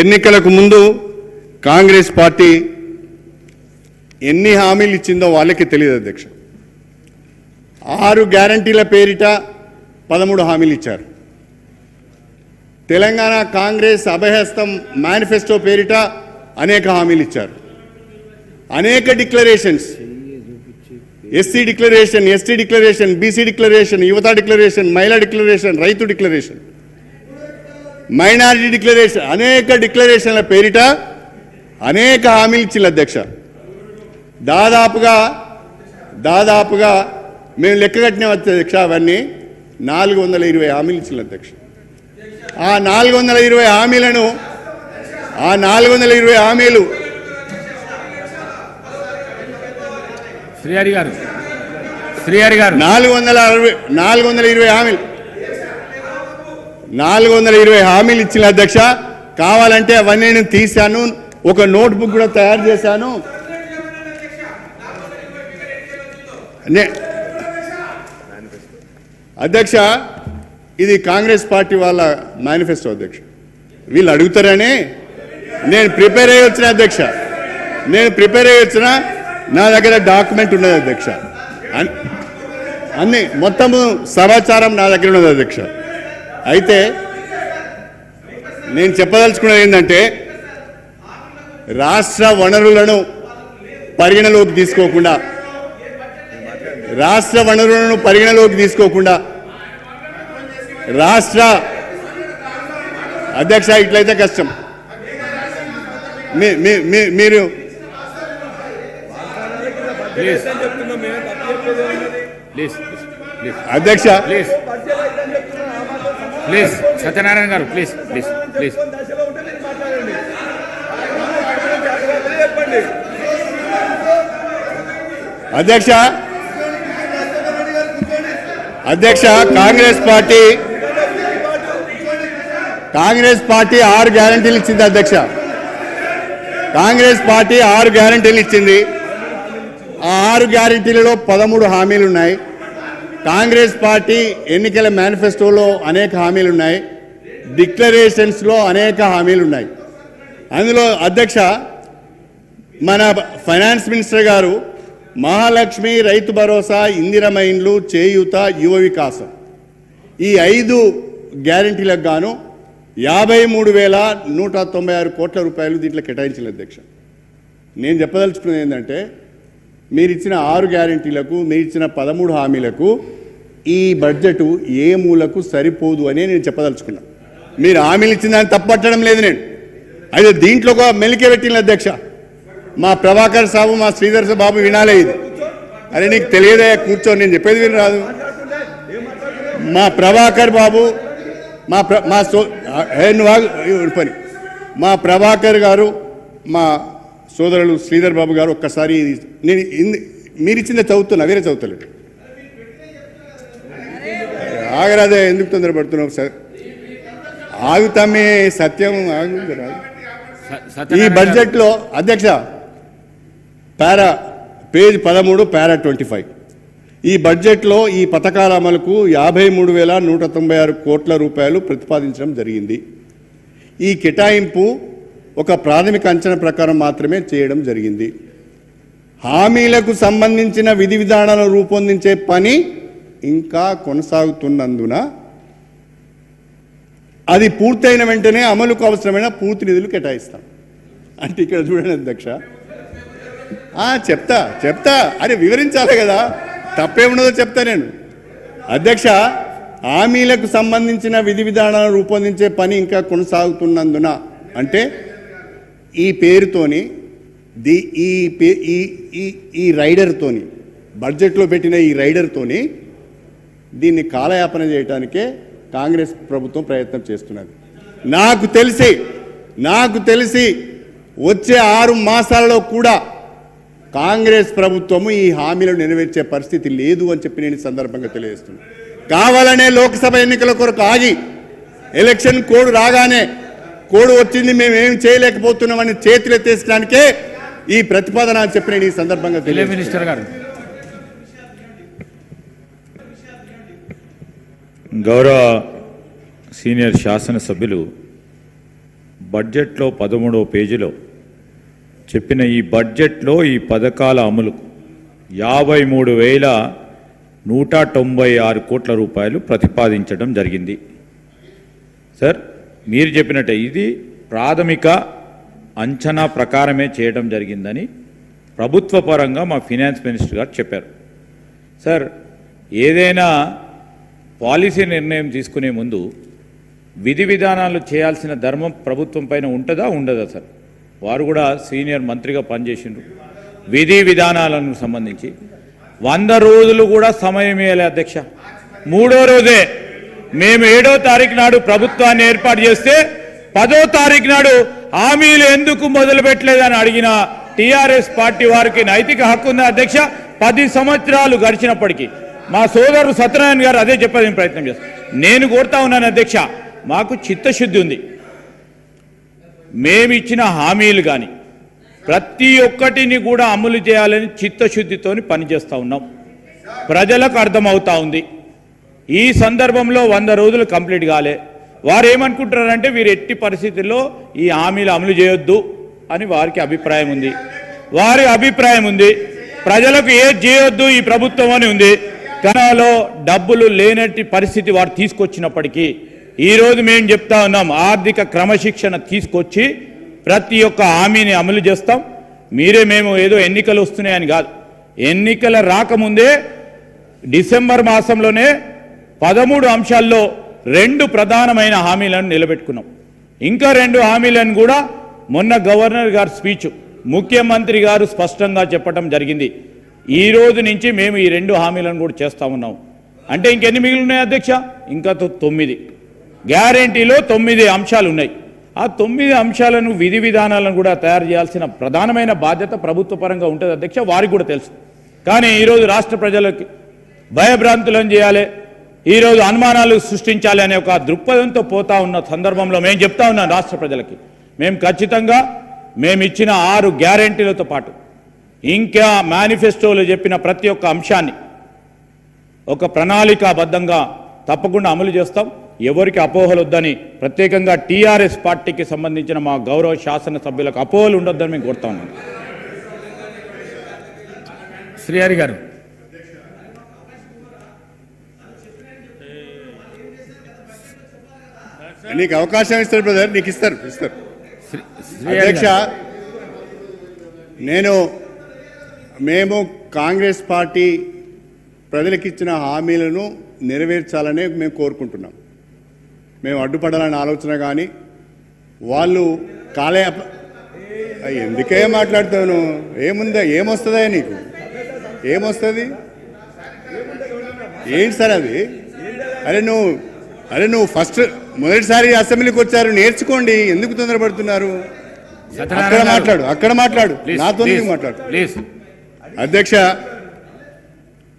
ఎన్నికలకు ముందు కాంగ్రెస్ పార్టీ ఎన్ని హామీలు ఇచ్చిందో వాళ్ళకి తెలియదు అధ్యక్ష. ఆరు గ్యారంటీల పేరిట పదమూడు హామీలు ఇచ్చారు. తెలంగాణ కాంగ్రెస్ అభయహస్తం మేనిఫెస్టో పేరిట అనేక హామీలు ఇచ్చారు. అనేక declarations. SC declaration ST declaration BC declaration యువత డిక్లరేషన్ మహిళా డిక్లరేషన్ రైతు డిక్లరేషన్. మైనారిటీ డిక్లరేషన్ అనేక డిక్లరేషన్ల పేరిట అనేక హామీలు ఇచ్చిన అధ్యక్ష. దాదాపుగా దాదాపుగా మేము లెక్క కట్టిన అధ్యక్ష అవన్నీ నాలుగు వందల ఇరవై హామీలు ఇచ్చిన అధ్యక్ష. ఆ నాలుగు వందల ఇరవై హామీలను ఆ నాలుగు వందల ఇరవై హామీలు శ్రీహరి గారు శ్రీహరి గారు. నాలుగు వందల అరవై నాలుగు వందల ఇరవై హామీలు నాలుగు వందల ఇరవై హామీలు ఇచ్చిన అధ్యక్ష కావాలంటే అవన్నీ నేను తీశాను ఒక నోట్బుక్ కూడా తయారు చేశాను. అధ్యక్ష ఇది కాంగ్రెస్ పార్టీ వాళ్ళ మేనిఫెస్టో అధ్యక్ష. వీళ్ళు అడుగుతారని నేను ప్రిపేర్ అయ్యి వచ్చిన అధ్యక్ష. నేను ప్రిపేర్ అయ్యి వచ్చిన నా దగ్గర డాక్యుమెంట్ ఉన్నది అధ్యక్ష. అన్- అన్ని మొత్తము సమాచారం నా దగ్గర ఉన్నది అధ్యక్ష. అయితే నేను చెప్పదలుచుకున్నది ఏంటంటే రాష్ట్ర వనరులను పరిగణలోకి తీసుకోకుండా రాష్ట్ర వనరులను పరిగణలోకి తీసుకోకుండా రాష్ట్ర అధ్యక్ష ఇట్లయితే కష్టం. మీ- మీ- మీ- మీరు అధ్యక్ష ప్లీజ్ సత్యనారాయణ గారు ప్లీజ్ ప్లీజ్ ప్లీజ్ అధ్యక్ష అధ్యక్ష కాంగ్రెస్ పార్టీ కాంగ్రెస్ పార్టీ ఆరు గ్యారంటీలు ఇచ్చింది అధ్యక్ష. కాంగ్రెస్ పార్టీ ఆరు గ్యారంటీలు ఇచ్చింది. ఆ ఆరు గ్యారంటీలలో పదమూడు హామీలు ఉన్నాయి. కాంగ్రెస్ పార్టీ ఎన్నికల మేనిఫెస్టోలో అనేక హామీలు ఉన్నాయి డిక్లరేషన్స్లో అనేక హామీలు ఉన్నాయి అందులో అధ్యక్ష మన ఫైనాన్స్ మినిస్టర్ గారు మహాలక్ష్మి రైతు భరోసా ఇందిరమ ఇండ్లు చేయూత యువ వికాసం. ఈ ఐదు గ్యారంటీలకు గాను యాభై మూడు వేల నూట తొంభై ఆరు కోట్ల రూపాయలు దీంట్లో కేటాయించిన అధ్యక్ష. నేను చెప్పదలుచుకున్నది ఏంటంటే మీరు ఇచ్చిన ఆరు గ్యారంటీలకు మీరు ఇచ్చిన పదమూడు హామీలకు ఈ బడ్జెట్ ఏ మూలకు సరిపోదు అని నేను చెప్పదలుచుకున్నా. మీరు హామీలు ఇచ్చిన దాన్ని తప్పట్టడం లేదు నేను. అయితే దీంట్లో ఒక మెలికే పెట్టిన అధ్యక్ష. మా ప్రభాకర్ సాబు మా శ్రీధర్ బాబు వినాలే ఇది. అరే నీకు తెలియదే కూర్చో నేను చెప్పేది విని రాదు మా ప్రభాకర్ బాబు మా ప్ర మా సో పని. మా ప్రభాకర్ గారు మా సోదరులు శ్రీధర్ బాబు గారు ఒక్కసారి నేను మీరు ఇచ్చిందే చదువుతున్నా వేరే చదువుతలేదు. ఆగరాదే ఎందుకు తొందరపడుతున్నావు? సార్ ఆగుతామే సత్యం ఆగు ఈ. బడ్జెట్లో అధ్యక్ష పారా పేజ్ పదమూడు పారా ట్వంటీ ఫైవ్. ఈ బడ్జెట్లో ఈ పథకాల అమలుకు యాభై మూడు వేల నూట తొంభై ఆరు కోట్ల రూపాయలు ప్రతిపాదించడం జరిగింది. ఈ కేటాయింపు ఒక ప్రాథమిక అంచనా ప్రకారం మాత్రమే చేయడం జరిగింది. హామీలకు సంబంధించిన విధి విధానాలను రూపొందించే పని ఇంకా కొనసాగుతున్నందున అది పూర్తయిన వెంటనే అమలుకు అవసరమైన పూర్తి నిధులు కేటాయిస్తాం. అంటే ఇక్కడ చూడండి అధ్యక్ష. ఆ, చెప్తా చెప్తా. అరే వివరించాలి కదా. తప్పేమున్నదో చెప్తా నేను. అధ్యక్ష హామీలకు సంబంధించిన విధి విధానాలను రూపొందించే పని ఇంకా కొనసాగుతున్నందున అంటే ఈ పేరుతోని ది ఈ పే ఈ ఈ ఈ రైడర్తోని బడ్జెట్లో పెట్టిన ఈ రైడర్తోని దీన్ని కాలయాపన చేయడానికే కాంగ్రెస్ ప్రభుత్వం ప్రయత్నం చేస్తున్నది. నాకు తెలిసి నాకు తెలిసి వచ్చే ఆరు మాసాలలో కూడా కాంగ్రెస్ ప్రభుత్వము ఈ హామీలను నెరవేర్చే పరిస్థితి లేదు అని చెప్పి నేను సందర్భంగా తెలియజేస్తున్నాను కావాలనే లోక్సభ ఎన్నికల కొరకు ఆగి ఎలక్షన్ కోడ్ రాగానే కోడ్ వచ్చింది మేము ఏం చేయలేకపోతున్నామని చేతులు ఎత్తేసడానికే ఈ ప్రతిపాదన అని చెప్పి నేను ఈ సందర్భంగా మినిస్టర్ గారు. గౌరవ సీనియర్ శాసనసభ్యులు బడ్జెట్లో పదమూడవ పేజీలో చెప్పిన ఈ బడ్జెట్లో ఈ పథకాల అమలుకు యాభై మూడు వేల నూట తొంభై ఆరు కోట్ల రూపాయలు ప్రతిపాదించడం జరిగింది. సార్ మీరు చెప్పినట్టే ఇది ప్రాథమిక అంచనా ప్రకారమే చేయడం జరిగిందని ప్రభుత్వ పరంగా మా ఫినాన్స్ మినిస్టర్ గారు చెప్పారు. సార్ ఏదైనా పాలసీ నిర్ణయం తీసుకునే ముందు విధి విధానాలు చేయాల్సిన ధర్మం ప్రభుత్వం పైన ఉంటుందా ఉండదా సార్? వారు కూడా సీనియర్ మంత్రిగా పనిచేసిండ్రు. విధి విధానాలకు సంబంధించి. వంద రోజులు కూడా సమయం ఇవ్వాలి అధ్యక్ష. మూడో రోజే మేము ఏడో తారీఖు నాడు ప్రభుత్వాన్ని ఏర్పాటు చేస్తే పదో తారీఖు నాడు హామీలు ఎందుకు మొదలు పెట్టలేదని అడిగిన టీఆర్ఎస్ పార్టీ వారికి నైతిక హక్కు ఉంది అధ్యక్ష పది సంవత్సరాలు గడిచినప్పటికీ. మా సోదరుడు సత్యనారాయణ గారు అదే చెప్పేది ప్రయత్నం చేస్తాను నేను కోరుతా ఉన్నాను అధ్యక్ష మాకు చిత్తశుద్ధి ఉంది. మేమిచ్చిన హామీలు కానీ ప్రతి ఒక్కటిని కూడా అమలు చేయాలని చిత్తశుద్ధితోని పనిచేస్తూ ఉన్నాం. ప్రజలకు అర్థమవుతా ఉంది. ఈ సందర్భంలో వంద రోజులు కంప్లీట్ కాలే. వారు ఏమనుకుంటున్నారంటే వీరు ఎట్టి పరిస్థితుల్లో ఈ హామీలు అమలు చేయొద్దు అని వారికి అభిప్రాయం ఉంది. వారి అభిప్రాయం ఉంది. ప్రజలకు ఏది చేయొద్దు ఈ ప్రభుత్వం అని ఉంది. కనాలో డబ్బులు లేనట్టి పరిస్థితి వారు తీసుకొచ్చినప్పటికీ ఈరోజు మేము చెప్తా ఉన్నాం ఆర్థిక క్రమశిక్షణ తీసుకొచ్చి ప్రతి ఒక్క హామీని అమలు చేస్తాం. మీరే మేము ఏదో ఎన్నికలు వస్తున్నాయని కాదు. ఎన్నికల రాకముందే డిసెంబర్ మాసంలోనే పదమూడు అంశాల్లో రెండు ప్రధానమైన హామీలను నిలబెట్టుకున్నాం. ఇంకా రెండు హామీలను కూడా మొన్న గవర్నర్ గారి స్పీచ్ ముఖ్యమంత్రి గారు స్పష్టంగా చెప్పడం జరిగింది. ఈ రోజు నుంచి మేము ఈ రెండు హామీలను కూడా చేస్తా ఉన్నాం. అంటే ఇంకెన్ని మిగిలి ఉన్నాయి అధ్యక్ష? ఇంకా తొమ్మిది. గ్యారంటీలో తొమ్మిది అంశాలు ఉన్నాయి. ఆ తొమ్మిది అంశాలను విధి విధానాలను కూడా తయారు చేయాల్సిన ప్రధానమైన బాధ్యత ప్రభుత్వ పరంగా ఉంటుంది అధ్యక్ష వారికి కూడా తెలుసు. కానీ ఈరోజు రాష్ట్ర ప్రజలకి భయభ్రాంతులను చేయాలి ఈరోజు అనుమానాలు సృష్టించాలి అనే ఒక దృక్పథంతో పోతా ఉన్న సందర్భంలో మేము చెప్తా ఉన్నాం రాష్ట్ర ప్రజలకి. మేము ఖచ్చితంగా మేము ఇచ్చిన ఆరు గ్యారంటీలతో పాటు ఇంకా మేనిఫెస్టోలో చెప్పిన ప్రతి ఒక్క అంశాన్ని ఒక ప్రణాళికాబద్ధంగా తప్పకుండా అమలు చేస్తాం. ఎవరికి అపోహలు వద్దని ప్రత్యేకంగా టీఆర్ఎస్ పార్టీకి సంబంధించిన మా గౌరవ శాసనసభ్యులకు అపోహలు ఉండొద్దని మేము కోరుతా ఉన్నాం. శ్రీహరి గారు నీకు అవకాశం ఇస్తారు బ్రదర్ నీకు ఇస్తారు ఇస్తారు. అధ్యక్ష. నేను మేము కాంగ్రెస్ పార్టీ ప్రజలకు ఇచ్చిన హామీలను నెరవేర్చాలనే మేము కోరుకుంటున్నాం. మేము అడ్డుపడాలనే ఆలోచన కానీ వాళ్ళు కాలే ఎందుకే మాట్లాడుతావు నువ్వు ఏముందా ఏమొస్తుందా నీకు? ఏమొస్తుంది? ఏంటి సార్ అది? అరే నువ్వు అరే నువ్వు ఫస్ట్ మొదటిసారి అసెంబ్లీకి వచ్చారు. నేర్చుకోండి. ఎందుకు తొందరపడుతున్నారు? అక్కడ. మాట్లాడు అక్కడ మాట్లాడు. నాతో మాట్లాడు? అధ్యక్ష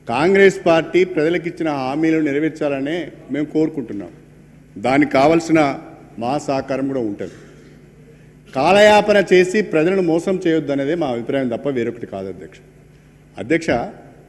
కాంగ్రెస్ పార్టీ ప్రజలకు ఇచ్చిన హామీలు నెరవేర్చాలనే మేము కోరుకుంటున్నాం. దానికి కావలసిన మా సహకారం కూడా ఉంటుంది. కాలయాపన చేసి ప్రజలను మోసం చేయొద్దు అనేదే మా అభిప్రాయం తప్ప వేరొకటి కాదు అధ్యక్ష. అధ్యక్ష